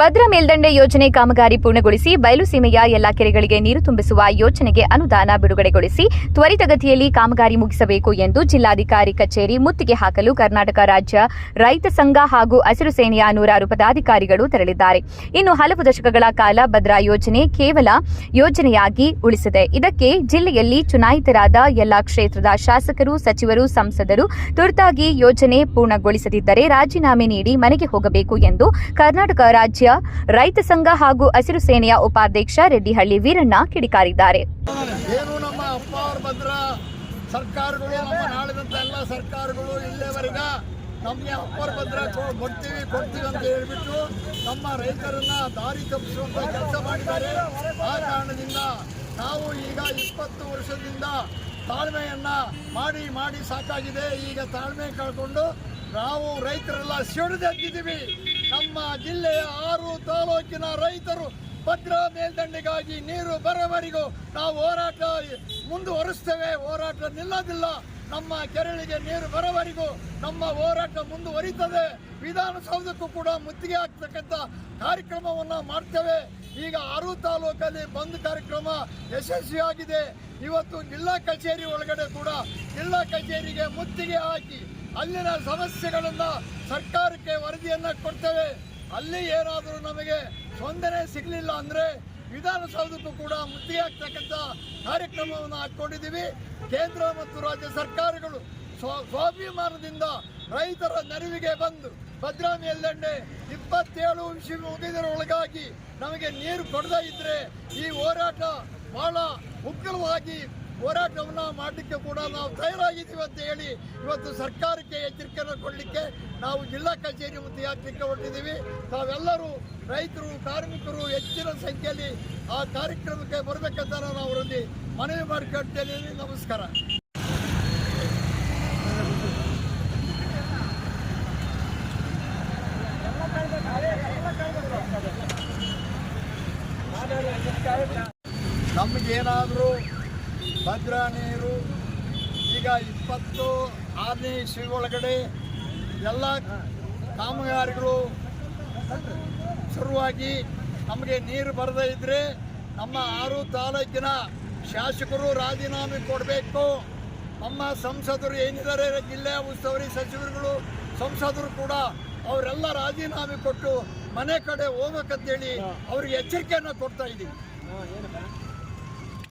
ಭದ್ರಾ ಮೇಲ್ದಂಡೆ ಯೋಜನೆ ಕಾಮಗಾರಿ ಪೂರ್ಣಗೊಳಿಸಿ ಬಯಲು ಸೀಮೆಯ ಎಲ್ಲಾ ಕೆರೆಗಳಿಗೆ ನೀರು ತುಂಬಿಸುವ ಯೋಜನೆಗೆ ಅನುದಾನ ಬಿಡುಗಡೆಗೊಳಿಸಿ ತ್ವರಿತಗತಿಯಲ್ಲಿ ಕಾಮಗಾರಿ ಮುಗಿಸಬೇಕು ಎಂದು ಜಿಲ್ಲಾಧಿಕಾರಿ ಕಚೇರಿ ಮುತ್ತಿಗೆ ಹಾಕಲು ಕರ್ನಾಟಕ ರಾಜ್ಯ ರೈತ ಸಂಘ ಹಾಗೂ ಹಸಿರು ಸೇನೆಯ ನೂರಾರು ಪದಾಧಿಕಾರಿಗಳು ತೆರಳಿದ್ದಾರೆ. ಇನ್ನು ಹಲವು ದಶಕಗಳ ಕಾಲ ಭದ್ರಾ ಯೋಜನೆ ಕೇವಲ ಯೋಜನೆಯಾಗಿ ಉಳಿಸಿದೆ. ಇದಕ್ಕೆ ಜಿಲ್ಲೆಯಲ್ಲಿ ಚುನಾಯಿತರಾದ ಎಲ್ಲಾ ಕ್ಷೇತ್ರದ ಶಾಸಕರು, ಸಚಿವರು, ಸಂಸದರು ತುರ್ತಾಗಿ ಯೋಜನೆ ಪೂರ್ಣಗೊಳಿಸದಿದ್ದರೆ ರಾಜೀನಾಮೆ ನೀಡಿ ಮನೆಗೆ ಹೋಗಬೇಕು ಎಂದು ಕರ್ನಾಟಕ ರಾಜ್ಯ ರೈತ ಸಂಘ ಹಾಗೂ ಹಸಿರು ಸೇನೆಯ ಉಪಾಧ್ಯಕ್ಷ ರೆಡ್ಡಿಹಳ್ಳಿ ವೀರಣ್ಣ ಕಿಡಿಕಾರಿದ್ದಾರೆ. ಸರ್ಕಾರಗಳು, ನಮ್ಮ ಸರ್ಕಾರಗಳು ನಮಗೆ ಅಪ್ಪರ್ ಭದ್ರ ಕೊಡ್ತೀವಿ ಕೊಡ್ತೀವಿ ಅಂತ ಹೇಳಿಬಿಟ್ಟು ನಮ್ಮ ರೈತರನ್ನ ದಾರಿ ತಪ್ಪಿಸುವಂತ ಕೆಲಸ ಮಾಡಿದ್ದಾರೆ. ಆ ಕಾರಣದಿಂದ ನಾವು ಈಗ ಇಪ್ಪತ್ತು ವರ್ಷದಿಂದ ತಾಳ್ಮೆಯನ್ನ ಮಾಡಿ ಮಾಡಿ ಸಾಕಾಗಿದೆ. ಈಗ ತಾಳ್ಮೆ ಕಳ್ಕೊಂಡು ನಾವು ರೈತರೆಲ್ಲ ಸಿಡಿದೆದ್ದಿದ್ದೀವಿ. ನಮ್ಮ ಜಿಲ್ಲೆಯ ಆರು ತಾಲೂಕಿನ ರೈತರು ಭದ್ರಾ ಮೇಲ್ದಂಡೆಗಾಗಿ ನೀರು ಬರೋವರೆಗೂ ನಾವು ಹೋರಾಟ ಮುಂದುವರಿಸ್ತೇವೆ. ಹೋರಾಟ ನಿಲ್ಲೋದಿಲ್ಲ. ನಮ್ಮ ಕೆರಳಿಗೆ ನೀರು ಬರೋವರೆಗೂ ನಮ್ಮ ಹೋರಾಟ ಮುಂದುವರಿತದೆ. ವಿಧಾನಸೌಧಕ್ಕೂ ಕೂಡ ಮುತ್ತಿಗೆ ಹಾಕ್ತಕ್ಕಂಥ ಕಾರ್ಯಕ್ರಮವನ್ನು ಮಾಡ್ತೇವೆ. ಈಗ ಆರು ತಾಲೂಕಲ್ಲಿ ಬಂದ್ ಕಾರ್ಯಕ್ರಮ ಯಶಸ್ವಿಯಾಗಿದೆ ಇವತ್ತು ಜಿಲ್ಲಾ ಕಚೇರಿ ಒಳಗಡೆ ಕೂಡ ಜಿಲ್ಲಾ ಕಚೇರಿಗೆ ಮುತ್ತಿಗೆ ಹಾಕಿ ಅಲ್ಲಿನ ಸಮಸ್ಯೆಗಳನ್ನು ಸರ್ಕಾರಕ್ಕೆ ವರದಿಯನ್ನು ಕೊಡ್ತೇವೆ. ಅಲ್ಲಿ ಏನಾದರೂ ನಮಗೆ ಸ್ಪಂದನೆ ಸಿಗಲಿಲ್ಲ ಅಂದರೆ ವಿಧಾನಸೌಧಕ್ಕೂ ಕೂಡ ಮುತ್ತಿಗೆ ಹಾಕ್ತಕ್ಕಂಥ ಕಾರ್ಯಕ್ರಮವನ್ನು ಹಾಕ್ಕೊಂಡಿದ್ದೀವಿ ಕೇಂದ್ರ ಮತ್ತು ರಾಜ್ಯ ಸರ್ಕಾರಗಳು ಸ್ವ, ಸ್ವಾಭಿಮಾನದಿಂದ ರೈತರ ನೆರವಿಗೆ ಬಂದು ಭದ್ರಾ ಮೇಲ್ದಂಡೆ ಇಪ್ಪತ್ತೇಳು ವಿಷಯ ಮುಗಿದರೊಳಗಾಗಿ ನಮಗೆ ನೀರು ಕೊಡದೇ ಇದ್ರೆ ಈ ಹೋರಾಟ ಬಹಳ ಉಗ್ರವಾಗಿ ಹೋರಾಟವನ್ನು ಮಾಡಲಿಕ್ಕೆ ಕೂಡ ನಾವು ತಯಾರಾಗಿದ್ದೀವಿ ಅಂತ ಹೇಳಿ ಇವತ್ತು ಸರ್ಕಾರಕ್ಕೆ ಎಚ್ಚರಿಕೆಯನ್ನು ಕೊಡಲಿಕ್ಕೆ ನಾವು ಜಿಲ್ಲಾ ಕಚೇರಿ ಮುಂದೆ ಹಾಕಲಿಕ್ಕೆ ಹೊರಟಿದ್ದೀವಿ. ತಾವೆಲ್ಲರೂ ರೈತರು, ಕಾರ್ಮಿಕರು ಹೆಚ್ಚಿನ ಸಂಖ್ಯೆಯಲ್ಲಿ ಆ ಕಾರ್ಯಕ್ರಮಕ್ಕೆ ಬರಬೇಕಂತ ನಾನು ಅವರಲ್ಲಿ ಮನವಿ ಮಾಡಿಕೊಡ್ತೇನೆ. ನಮಸ್ಕಾರ. ನಮಗೇನಾದರೂ ಭದ್ರಾ ನೀರು ಈಗ ಇಪ್ಪತ್ತು ಆರನೇ ಇಸ್ವಿ ಒಳಗಡೆ ಎಲ್ಲ ಕಾಮಗಾರಿಗಳು ಶುರುವಾಗಿ ನಮಗೆ ನೀರು ಬರದೇ ಇದ್ದರೆ ನಮ್ಮ ಆರು ತಾಲೂಕಿನ ಶಾಸಕರು ರಾಜೀನಾಮೆ ಕೊಡಬೇಕು. ನಮ್ಮ ಸಂಸದರು ಏನಿದ್ದಾರೆ ಜಿಲ್ಲೆಯ ಉಸ್ತುವಾರಿ ಸಚಿವರುಗಳು ಸಂಸದರು ಕೂಡ ಅವರೆಲ್ಲ ರಾಜೀನಾಮೆ ಕೊಟ್ಟು ಮನೆ ಕಡೆ ಹೋಗ್ಬೇಕಂತೇಳಿ ಅವ್ರಿಗೆ ಎಚ್ಚರಿಕೆಯನ್ನು ಕೊಡ್ತಾ ಇದ್ದೀವಿ.